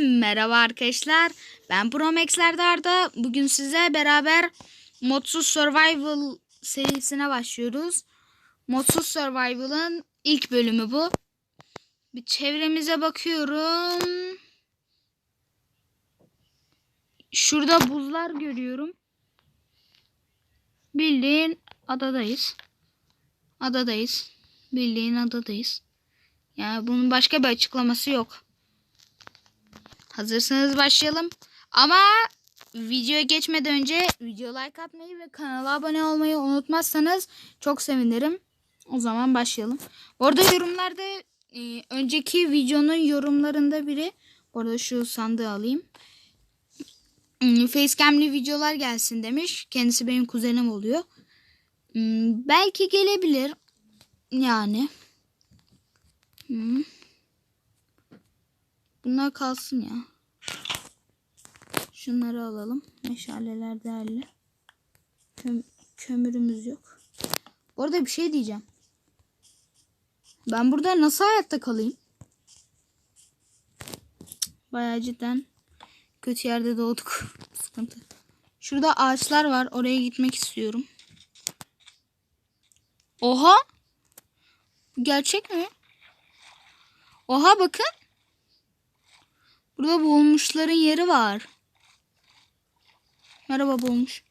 merhaba arkadaşlar. Ben Promex'lerde Arda. Bugün size beraber Modsuz Survival serisine başlıyoruz. Modsuz Survival'ın ilk bölümü bu. Bir çevremize bakıyorum. Şurada buzlar görüyorum. Bildiğin adadayız. Adadayız. Bildiğin adadayız. Yani bunun başka bir açıklaması yok. Hazırsanız başlayalım. Ama videoya geçmeden önce video like atmayı ve kanala abone olmayı unutmazsanız çok sevinirim. O zaman başlayalım. Bu arada yorumlarda e, önceki videonun yorumlarında biri bu arada şu sandığı alayım. Hmm, Facecam'li videolar gelsin demiş. Kendisi benim kuzenim oluyor. Hmm, Belki gelebilir. Yani. Hmm. Bunlar kalsın ya. Şunları alalım. Meşaleler değerli. Köm- kömürümüz yok. Bu arada bir şey diyeceğim. Ben burada nasıl hayatta kalayım? Bayağı cidden kötü yerde doğduk. Sıkıntı. Şurada ağaçlar var. Oraya gitmek istiyorum. Oha! Gerçek mi? Oha bakın. Burada boğulmuşların yeri var. Merhaba boğulmuş.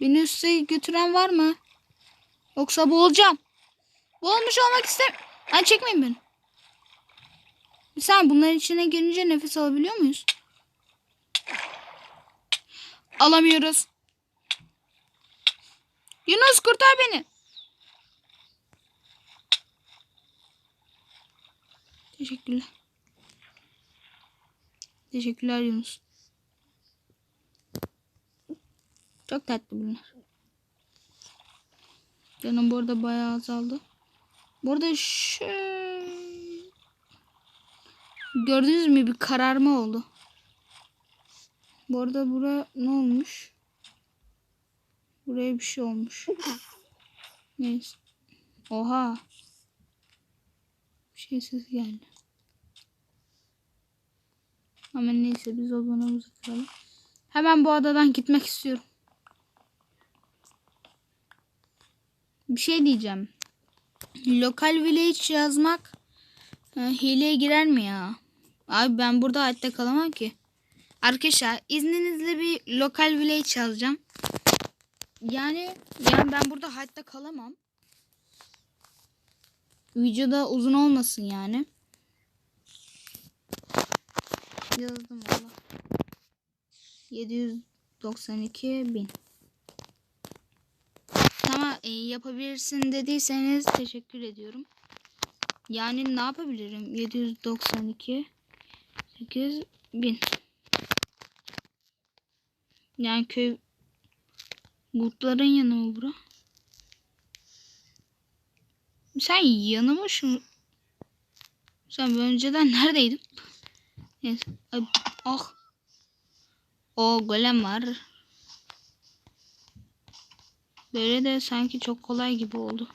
Beni üste götüren var mı? Yoksa boğulacağım. Boğulmuş olmak istem... Lan çekmeyin beni. Bir saniye bunların içine girince nefes alabiliyor muyuz? Alamıyoruz. Yunus kurtar beni. Teşekkürler. Teşekkürler Yunus. Çok tatlı bunlar. Canım bu arada bayağı azaldı. Bu arada şu... Gördünüz mü bir kararma oldu. Bu arada bura ne olmuş? Buraya bir şey olmuş. Neyse. Oha. Bir şey ses geldi. Ama neyse biz odunumuzu kıralım. Hemen bu adadan gitmek istiyorum. Bir şey diyeceğim. Lokal village yazmak e, hileye girer mi ya? Abi ben burada hayatta kalamam ki. Arkadaşlar izninizle bir lokal village yazacağım. Yani yani ben burada hayatta kalamam. Videoda uzun olmasın yani. Yazdım valla. 792 bin. Tamam e, yapabilirsin dediyseniz teşekkür ediyorum. Yani ne yapabilirim? 792 8 bin. Yani köy Gutların yanı mı bura? Sen yanı mı? Sen önceden neredeydin? Neyse. Ay, ah. O golem var. Böyle de sanki çok kolay gibi oldu.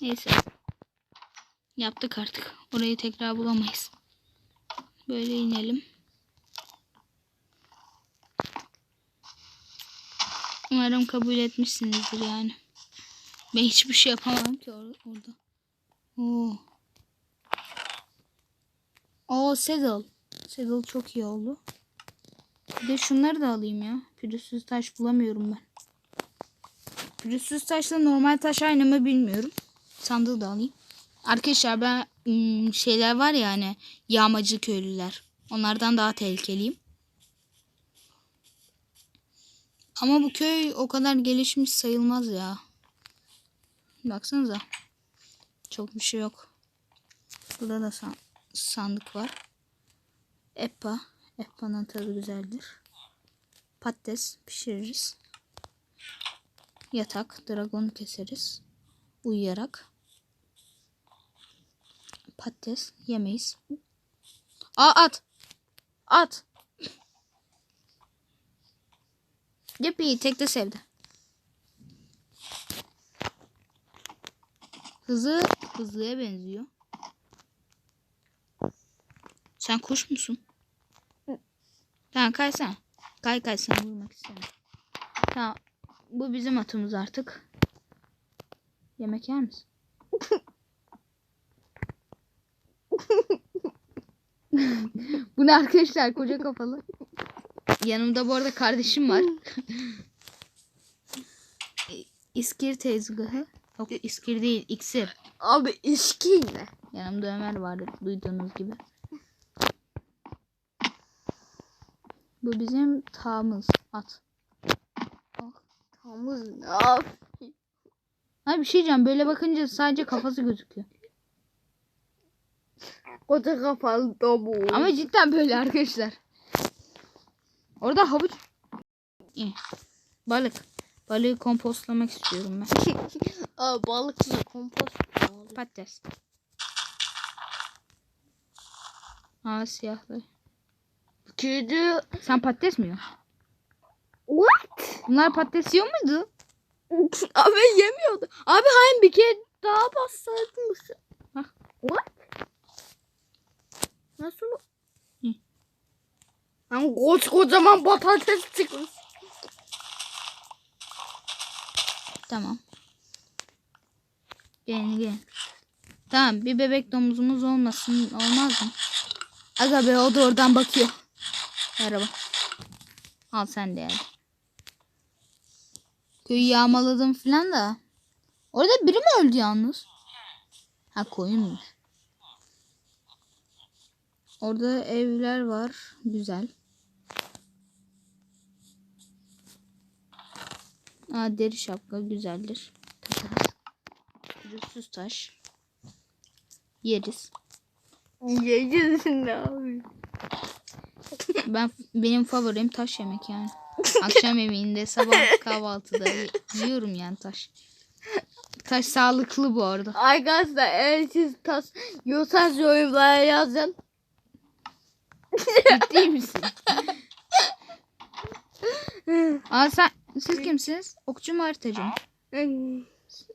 Neyse. Yaptık artık. Orayı tekrar bulamayız. Böyle inelim. Umarım kabul etmişsinizdir yani. Ben hiçbir şey yapamam ki or orada. Oo. Oo saddle. Saddle çok iyi oldu. Bir de şunları da alayım ya. Pürüzsüz taş bulamıyorum ben. Pürüzsüz taşla normal taş aynı mı bilmiyorum. Sandığı da alayım. Arkadaşlar ben ım, şeyler var ya hani yağmacı köylüler. Onlardan daha tehlikeliyim. Ama bu köy o kadar gelişmiş sayılmaz ya. Baksanıza. Çok bir şey yok. Burada da san sandık var. Epa. Epa'nın tadı güzeldir. Patates pişiririz. Yatak. Dragonu keseriz. Uyuyarak. Patates yemeyiz. Aa at. At. Yuppi tek de sevdi. Hızı hızlıya benziyor. Sen kuş musun? Tamam kaysana. Kay kay sen vurmak istemiyorum. Tamam. Bu bizim atımız artık. Yemek yer misin? bu ne arkadaşlar koca kafalı. Yanımda bu arada kardeşim var. İskir tezgahı. Yok iskir değil iksir. Abi içki ne? Yanımda Ömer vardı duyduğunuz gibi. Bu bizim tağımız at. Tamız ne abi? Ha bir şey diyeceğim böyle bakınca sadece kafası gözüküyor. Koca kafalı dobu. Ama cidden böyle arkadaşlar. Orada havuç. İyi. Balık. Balığı kompostlamak istiyorum ben. Aa, balıkla kompost. Patates. Aa siyahlı. Kedi. Sen patates mi yiyorsun? Bunlar patates yiyor muydu? Abi yemiyordu. Abi hayır bir kere daha bassaydın. What? Nasıl? Hı. Lan kocaman patates çıkmış. Tamam. Gelin gelin. Tamam bir bebek domuzumuz olmasın olmaz mı? Aga be o da oradan bakıyor. Merhaba. Al sen de yani. Köyü yağmaladım filan da. Orada biri mi öldü yalnız? Ha koyunmuş. Orada evler var. Güzel. Aa, deri şapka güzeldir. Takarız. Pürüzsüz taş. Yeriz. Yiyeceksin abi. Ben benim favorim taş yemek yani. Akşam yemeğinde sabah kahvaltıda yiyorum yani taş. Taş sağlıklı bu arada. Arkadaşlar eğer siz tas yiyorsanız yorumlara yazın. Ciddi misin? Aa sen siz kimsiniz? Okçu mu haritacı mı?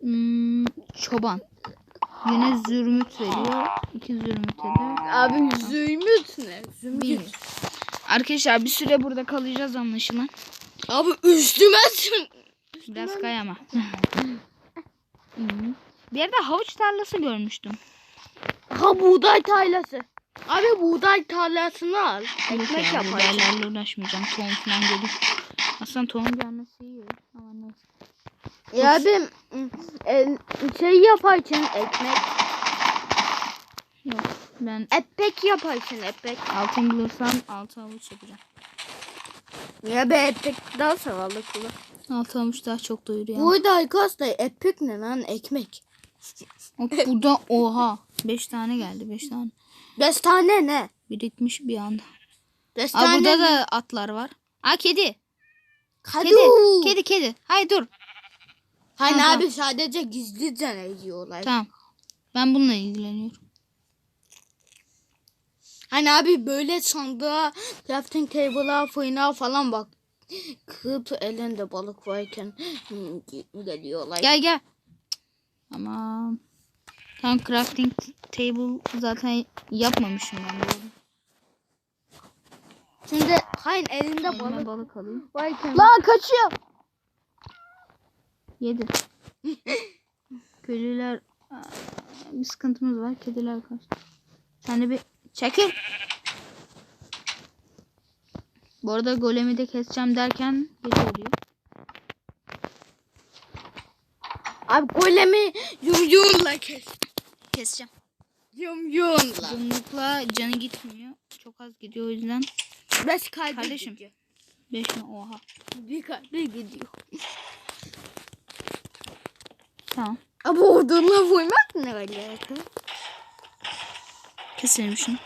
Hmm, çoban. Yine zürmüt veriyor. İki zürmüt eder. Abi zümrüt ne? Zümrüt. Arkadaşlar bir süre burada kalacağız anlaşılan. Abi üstüme. Biraz kay ama. Hı. bir yerde havuç tarlası görmüştüm. Ha buğday tarlası. Abi buğday tarlasını al. Ekmek ya yaparsın. buğdaylarla uğraşmayacağım. Tohum falan gelir. Aslında tohum gelmesi iyi. Ama neyse. Ya abi e, şey yaparsın ekmek. Yok ben Epek yaparsın epek. altın bulursam altı havuç yapacağım. Ya be epek daha sağlıklı. Altı havuç daha çok doyuruyor. Burada arkadaşlar epek ne lan ekmek. Hop, burada oha. Beş tane geldi. Beş tane. Beş tane ne? Birikmiş bir anda. Beş Aa, tane burada ne? da atlar var. Aa kedi. Kadu. Kedi. Kedi kedi. Hayır dur. Hani Tamam, abi sadece gizlice yiyorlar. Tamam. Ben bununla ilgileniyorum. Hani abi böyle sandığa crafting table'a fırına falan bak. Kıp elinde balık varken geliyorlar. Gel gel. Tamam. Tam crafting table zaten yapmamışım ben arada. Şimdi hayır elinde Elime balık balık alayım. varken. Lan kaçıyor. Yedi. Köylüler bir sıkıntımız var. Kediler kaçtı. Sen de bir çekil. Bu arada golemi de keseceğim derken gece oluyor. Abi golemi yumyumla kes. Keseceğim. Yumyumla. Yumrukla canı gitmiyor. Çok az gidiyor o yüzden. Beş kalbi Kardeşim. gidiyor. Beş mi? Oha. Bir kalbi gidiyor. Tamam. Abi odunla vurmak ne alaka? Keselim şunu.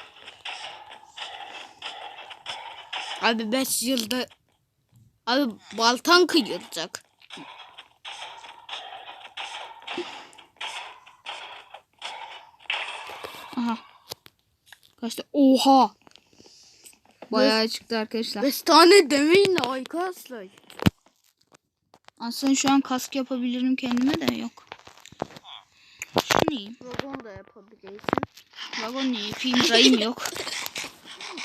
Abi 5 yılda Abi baltan kıyılacak. Aha. Kaçtı? Oha. Bayağı çıktı arkadaşlar. 5 tane demeyin arkadaşlar. Aslında şu an kask yapabilirim kendime de yok. Şunu yiyeyim. Dragon da yapabilirsin. Vagon ne yapayım? Rayım yok.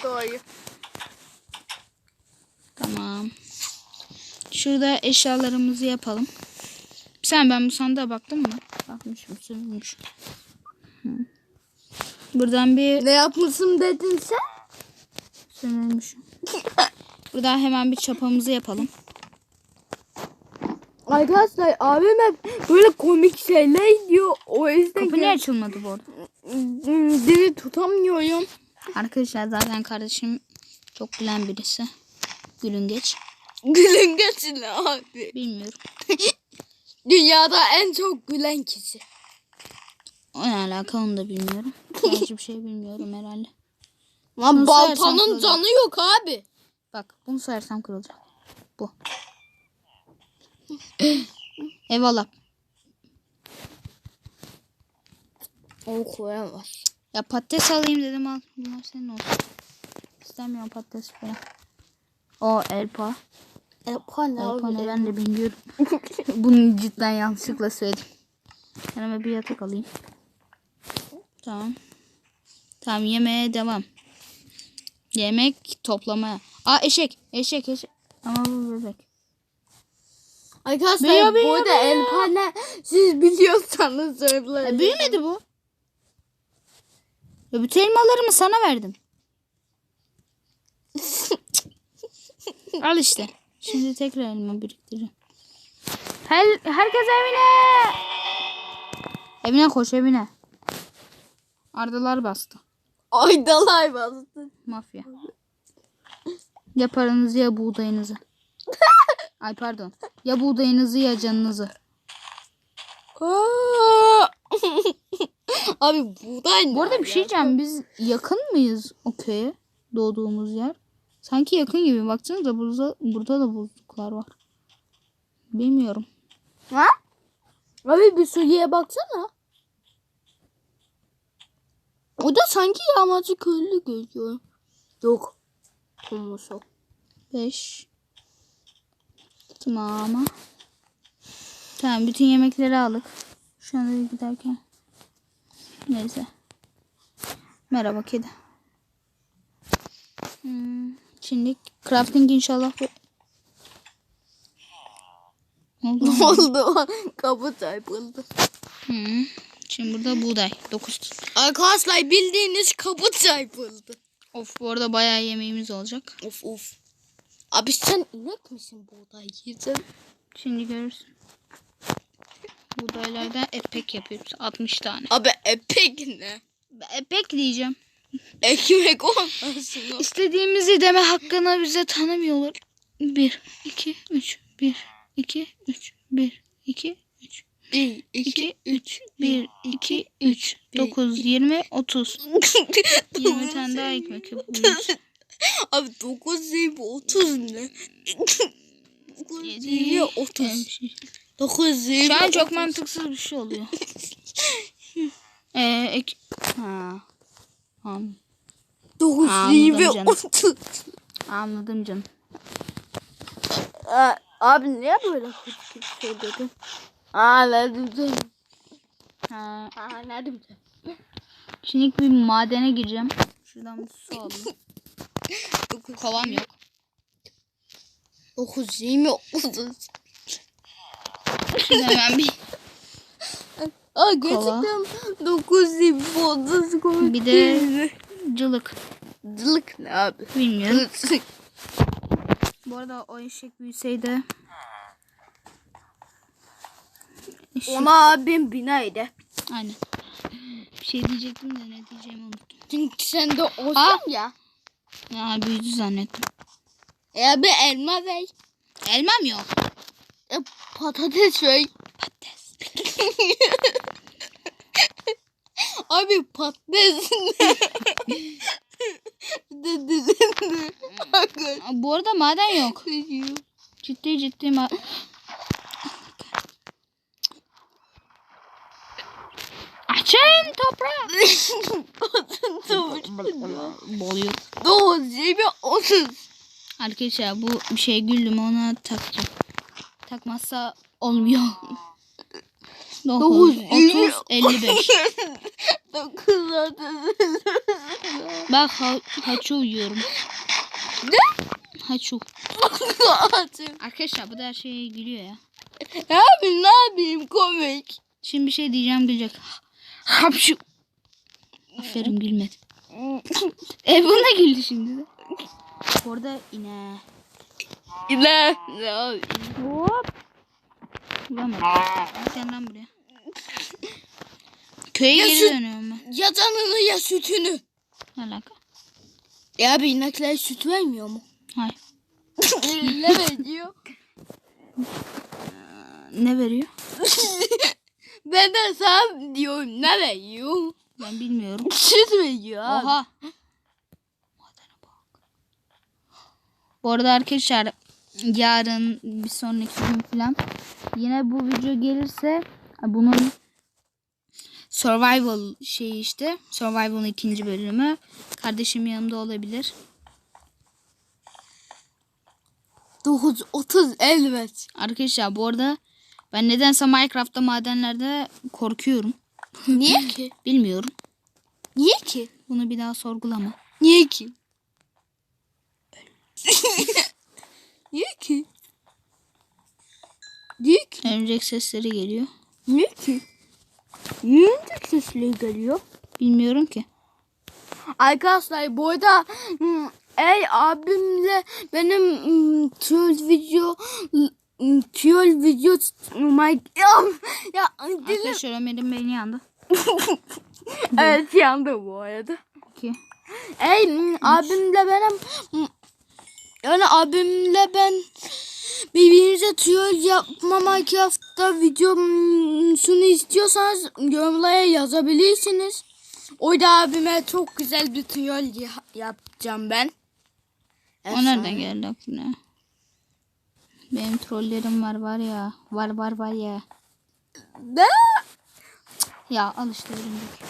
doğru. Tamam. Şurada eşyalarımızı yapalım. Sen ben bu sandığa baktın mı? Bakmışım, sürmüşüm. Hı. Buradan bir Ne yapmışım dedin sen? sürmüşüm. Buradan hemen bir çapamızı yapalım. Arkadaşlar abim hep böyle komik şeyler diyor. O yüzden Kapı niye açılmadı bu arada? Dili tutamıyorum. Arkadaşlar zaten kardeşim çok gülen birisi. Gülün geç. Gülün geçin abi. Bilmiyorum. Dünyada en çok gülen kişi. O ne alaka onu da bilmiyorum. Hiçbir şey bilmiyorum herhalde. Lan sayarsam baltanın canı yok abi. Bak bunu sayarsam kırılacak. Bu. Eyvallah. O koyamaz. Ya patates alayım dedim al. Bunlar senin olsun. İstemiyorum patates falan. O elpa. Elpa ne Elpa ne ben de bilmiyorum. Bunu cidden yanlışlıkla söyledim. Hemen bir yatak alayım. Tamam. Tamam yemeğe devam. Yemek toplamaya. Aa eşek. Eşek eşek. Ama bu bebek. Arkadaşlar bu büyüyor, arada büyüyor. elpa ne? Siz biliyorsanız söyleyin. E, büyümedi bu. Ya bütün elmalarımı sana verdim. Al işte. Şimdi tekrar elma biriktireceğim. Her, herkes evine. Evine koş evine. Ardalar bastı. Aydalar bastı. Mafya. Ya paranızı ya buğdayınızı. Ay pardon. Ya buğdayınızı ya canınızı. Aa! abi buğday ne? Bu arada bir şey diyeceğim. Biz yakın mıyız o köye? Doğduğumuz yer. Sanki yakın gibi. Baksanıza burada, burada da buzluklar var. Bilmiyorum. Ha? Abi bir Suriye'ye baksana. O da sanki yağmacı köylü gözüyor. Yok. Olmuş o. 5 Tamam. Tamam bütün yemekleri aldık. Şu anda giderken. Neyse. Merhaba kedi. Hmm, şimdi crafting inşallah bu... Ne oldu? Kapı çarpıldı. Hmm, Şimdi burada buğday. 9 Arkadaşlar bildiğiniz kapı çarpıldı. Of bu arada bayağı yemeğimiz olacak. Of of. Abi sen inek misin buğday yiyeceksin? Şimdi görürsün. Buğdaylardan epek yapıyoruz. 60 tane. Abi epek ne? Epek diyeceğim. Ekmek olmasın o. İstediğimizi deme hakkını bize tanımıyorlar. 1, 2, 3, 1, 2, 3, 1, 2, 3, 1, 2, 3, 1, 2, 3, 9, 20, 30. 20 tane daha ekmek yapıyoruz. Abi 9 değil bu 30 ne? 9 değil 30. 9 değil Şu an çok mantıksız bir şey oluyor. Ee, ek... Ha. An- 9 Anladım değil canım. 30. Anladım canım. Aa, Abi niye böyle kötü söyledin? Anladım canım. Ha, Anladım canım. şimdi bir madene gireceğim. Şuradan bir su alayım. Kovam yok. 9 değil mi 30? Şimdi hemen bir Aa gerçekten 9 değil mi 30 Bir de- cılık. Dılık ne abi? Bilmiyorum. Bu arada o eşek büyüseydi. Eşek, Ona abim binaydı. Aynen. Bir şey diyecektim de ne diyeceğimi unuttum. Çünkü sen de olsun Aa! ya. Ya büyüdü zannettim. E abi elma ver. Elmam yok. E, patates ver. Patates. Abi patates. Aa, Bu arada maden yok. Ciddi ciddi ma Açın toprağı. Boluyor. Dokuz yirmi otuz. Arkadaşlar bu şey güldüm ona takacağım. Takmazsa olmuyor. 9, Dokuz, 30, 55. 9 30. Bak ha, haçu uyuyorum. Ne? Haçu. Arkadaşlar bu da her şeye gülüyor ya. Abi ne yapayım komik. Şimdi bir şey diyeceğim gülecek. Hapşu. Aferin gülmedi. e buna güldü şimdi de. Orada ine. Abi? Hop. Vuramadım. Gel lan buraya. Köye Ya geri dönüyorum ben. Ya canını ya sütünü. Ne alaka? Ya abi inekler süt vermiyor mu? Hayır. ne veriyor? Ne veriyor? ben de sana diyorum ne veriyor? Ben bilmiyorum. Süt veriyor abi. Oha. Madene bak. Bu arada arkadaşlar yarın bir sonraki gün falan yine bu video gelirse bunun survival şeyi işte survival'ın ikinci bölümü kardeşim yanımda olabilir. 9 30 elbet. Arkadaşlar bu arada ben nedense Minecraft'ta madenlerde korkuyorum. Niye ki? Bilmiyorum. Niye ki? Bunu bir daha sorgulama. Niye ki? Niye ki? Niye ki? Örümcek sesleri geliyor. Niye ki? Niye de sesleri geliyor? Bilmiyorum ki. Arkadaşlar bu arada hmm, ey abimle benim hmm, troll video hmm, troll video my ya, ya dilim Arkadaşlar Ömer'in beyni yandı. evet yandı bu arada. Ki. Ey abimle benim yani abimle ben birbirinize troll yapma Minecraft'ta videosunu istiyorsanız yorumlara yazabilirsiniz. Orada abime çok güzel bir ya- yapacağım ben. O nereden geldi aklına? Benim trollerim var var ya. Var var var ya. Ne? Ya al işte örümcek.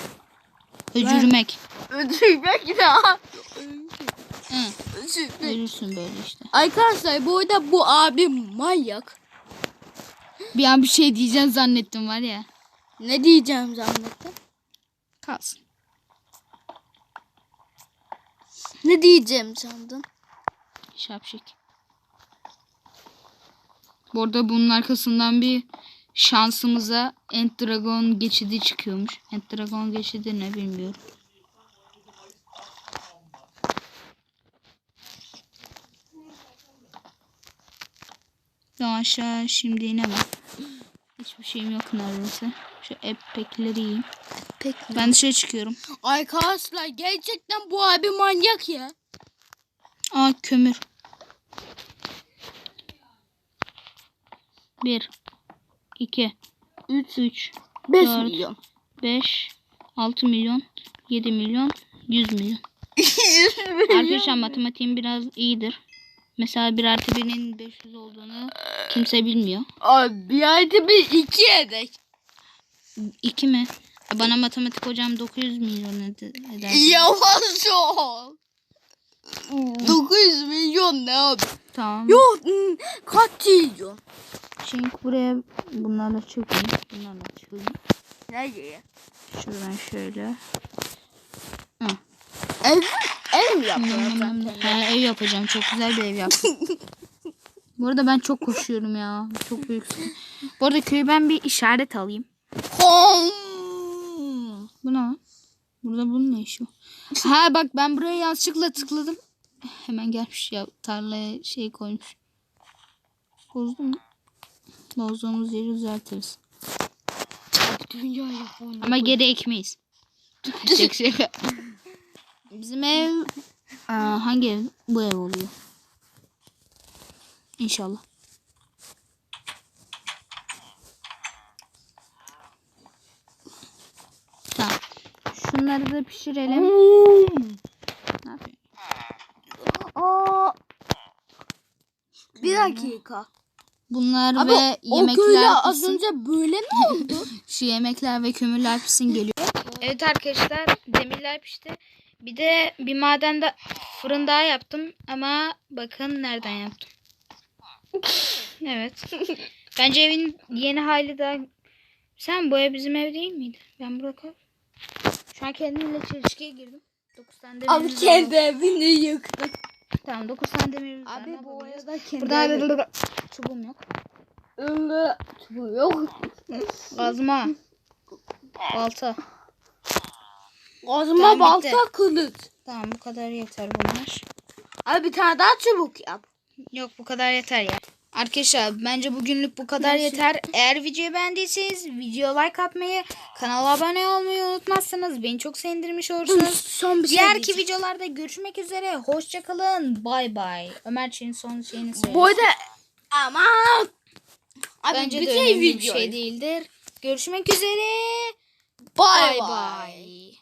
Öcürmek. Öldürmek ne? Ölürsün böyle işte. Arkadaşlar bu arada bu abim manyak. Bir an bir şey diyeceğim zannettim var ya. Ne diyeceğim zannettim. Kalsın. Ne diyeceğim sandın? Şapşik. Bu arada bunun arkasından bir şansımıza End Dragon geçidi çıkıyormuş. End Dragon geçidi ne bilmiyorum. Ya aşağı şimdi inemem. Hiçbir şeyim yok neredeyse. Şu epekleri yiyeyim. Peki. Ben dışarı çıkıyorum. Arkadaşlar gerçekten bu abi manyak ya. Aa kömür. Bir. iki, Üç. Üç. 5 Dört. milyon. 5, 6 milyon, 7 milyon, 100 milyon. Arkadaşlar matematiğim biraz iyidir. Mesela 1 artı 1'in 500 olduğunu kimse bilmiyor. Abi bir ayda bir iki edek. 2 mi? Bana matematik hocam 900 milyon ed- eder. Yavaş ol. 900 milyon ne abi? Tamam. Yok hmm, kaç trilyon? Şimdi buraya bunlarla çıkayım. Bunlarla çıkayım. Nereye? Şuradan şöyle. Ev, ev mi yapıyorsun ev yapacağım. Çok güzel bir ev yaptım. Bu arada ben çok koşuyorum ya. Çok büyüksün. Bu arada köyü ben bir işaret alayım. Hom. Bu ne lan? Burada bunun ne işi var? Ha bak ben buraya yanlışlıkla tıkladım. Hemen gelmiş ya tarlaya şey koymuş. Bozdum mu? Bozduğumuz yeri düzeltiriz. Dünya. Ama geri ekmeyiz. Çek şaka. Bizim ev Aa, hangi ev? Bu ev oluyor. İnşallah. Tamam. Şunları da pişirelim. Ne yapıyorsun? Aa. Bir dakika. Bunlar Abi ve o yemekler az pişsin. önce böyle mi oldu? Şu yemekler ve kömürler pişsin geliyor. Evet arkadaşlar demirler pişti. Bir de bir madende fırın daha yaptım ama bakın nereden yaptım. Evet. Bence evin yeni hali daha Sen bu ev bizim ev değil miydi? Ben bırakıyorum. Şu an kendimle çelişkiye girdim. 9 tane Abi var. kendi evini yıktı. Tamam 9 tane demirimiz var. Abi bu arada kendi Burada evi. çubuğum yok. Bu yok. Kazma. Balta. Ağzıma Tamam, balta bitti. kılıç. Tamam bu kadar yeter bunlar. Abi bir tane daha çubuk yap. Yok bu kadar yeter ya. Arkadaşlar bence bugünlük bu kadar yeter. Eğer videoyu beğendiyseniz video like atmayı, kanala abone olmayı unutmazsanız beni çok sevindirmiş olursunuz. Son bir şey Diğerki diyeceğim. videolarda görüşmek üzere. Hoşçakalın. Bay bay. Ömer Çin son şeyini söyle. Bu arada ama Abi Bence bir de şey bir şey değildir. Görüşmek üzere. Bay. bay.